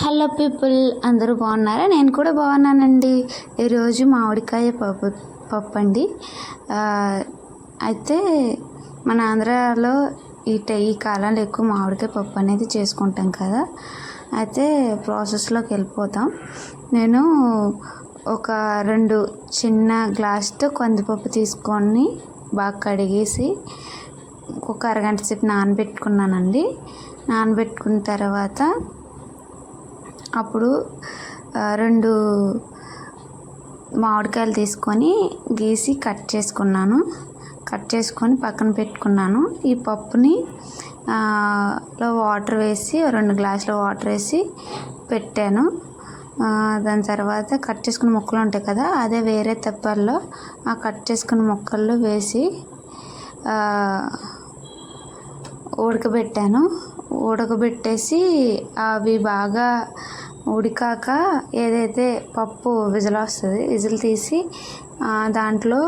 Hello people అందరూ బాగున్నారా? నేను కూడా బాగున్నానండి. ఈరోజు మామిడికాయ పప్పు పప్పు అండి అయితే మన ఆంధ్రాలో ఈ ఈ కాలంలో ఎక్కువ మామిడికాయ పప్పు అనేది చేసుకుంటాం కదా. అయితే ప్రాసెస్లోకి వెళ్ళిపోతాం. నేను ఒక రెండు చిన్న గ్లాస్తో కందిపప్పు తీసుకొని బాగా కడిగేసి ఒక అరగంట సేపు నానబెట్టుకున్నానండి. నానబెట్టుకున్న తర్వాత అప్పుడు రెండు మామిడికాయలు తీసుకొని గీసి కట్ చేసుకున్నాను. కట్ చేసుకొని పక్కన పెట్టుకున్నాను. ఈ పప్పుని లో వాటర్ వేసి రెండు గ్లాసుల వాటర్ వేసి పెట్టాను. దాని తర్వాత కట్ చేసుకున్న ముక్కలు ఉంటాయి కదా అదే వేరే తెప్పల్లో ఆ కట్ చేసుకున్న ముక్కల్లో వేసి ఉడకబెట్టాను. ఉడకబెట్టేసి అవి బాగా ఉడికాక ఏదైతే పప్పు విజిల్ వస్తుంది విజిల్ తీసి దాంట్లో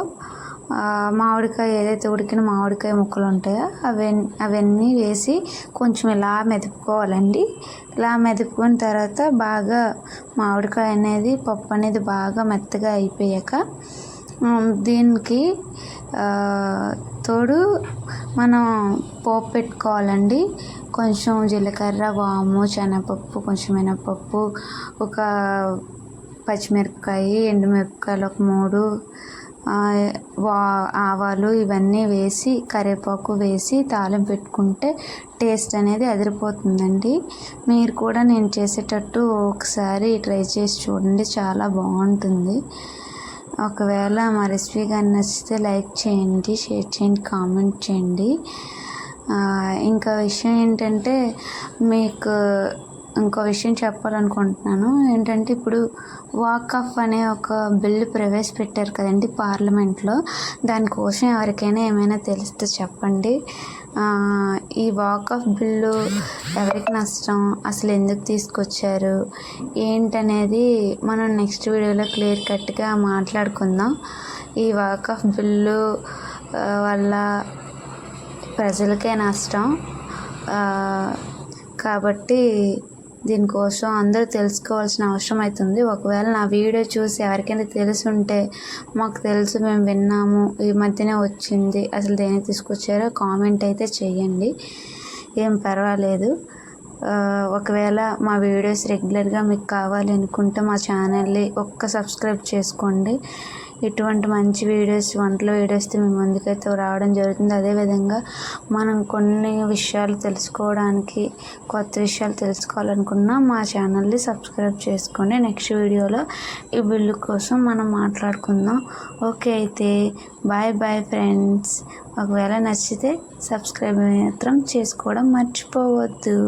మామిడికాయ ఏదైతే ఉడికిన మామిడికాయ ముక్కలు ఉంటాయో అవన్నీ అవన్నీ వేసి కొంచెం ఇలా మెదుపుకోవాలండి. ఇలా మెదుపుకున్న తర్వాత బాగా మామిడికాయ అనేది పప్పు అనేది బాగా మెత్తగా అయిపోయాక దీనికి తోడు మనం పోపు పెట్టుకోవాలండి. కొంచెం జీలకర్ర వాము శనగపప్పు కొంచెం మినపప్పు ఒక పచ్చిమిరపకాయ ఎండుమిరపకాయలు ఒక మూడు వా ఆవాలు ఇవన్నీ వేసి కరివేపాకు వేసి తాళం పెట్టుకుంటే టేస్ట్ అనేది అదిరిపోతుందండి. మీరు కూడా నేను చేసేటట్టు ఒకసారి ట్రై చేసి చూడండి చాలా బాగుంటుంది. ఒకవేళ మా రెసిపీ కానీ నచ్చితే లైక్ చేయండి షేర్ చేయండి కామెంట్ చేయండి. ఇంకా విషయం ఏంటంటే మీకు ఇంకో విషయం చెప్పాలనుకుంటున్నాను. ఏంటంటే ఇప్పుడు వాక్ ఆఫ్ అనే ఒక బిల్లు ప్రవేశపెట్టారు కదండి పార్లమెంట్లో. దానికోసం ఎవరికైనా ఏమైనా తెలిస్తే చెప్పండి. ఈ వాక్ ఆఫ్ బిల్లు ఎవరికి నష్టం? అసలు ఎందుకు తీసుకొచ్చారు? ఏంటనేది మనం నెక్స్ట్ వీడియోలో క్లియర్ కట్గా మాట్లాడుకుందాం. ఈ వాక్ ఆఫ్ బిల్లు వల్ల ప్రజలకే నష్టం. కాబట్టి దీనికోసం అందరూ తెలుసుకోవాల్సిన అవసరం అవుతుంది ఒకవేళ నా వీడియో చూసి ఎవరికైనా తెలిసి ఉంటే మాకు తెలుసు మేము విన్నాము ఈ మధ్యనే వచ్చింది అసలు దేనికి తీసుకొచ్చారో కామెంట్ అయితే చేయండి. ఏం పర్వాలేదు. ఒకవేళ మా వీడియోస్ రెగ్యులర్గా మీకు కావాలి అనుకుంటే మా ఛానల్ని ఒక్క సబ్స్క్రైబ్ చేసుకోండి. ఇటువంటి మంచి వీడియోస్ వంటల వీడియోస్ మీ ముందుకైతే రావడం జరుగుతుంది. అదేవిధంగా మనం కొన్ని విషయాలు తెలుసుకోవడానికి కొత్త విషయాలు తెలుసుకోవాలనుకున్నా మా ఛానల్ని సబ్స్క్రైబ్ చేసుకొని నెక్స్ట్ వీడియోలో ఈ బిల్లు కోసం మనం మాట్లాడుకుందాం. ఓకే అయితే బాయ్ బాయ్ ఫ్రెండ్స్. ఒకవేళ నచ్చితే సబ్స్క్రైబ్ మాత్రం చేసుకోవడం మర్చిపోవద్దు.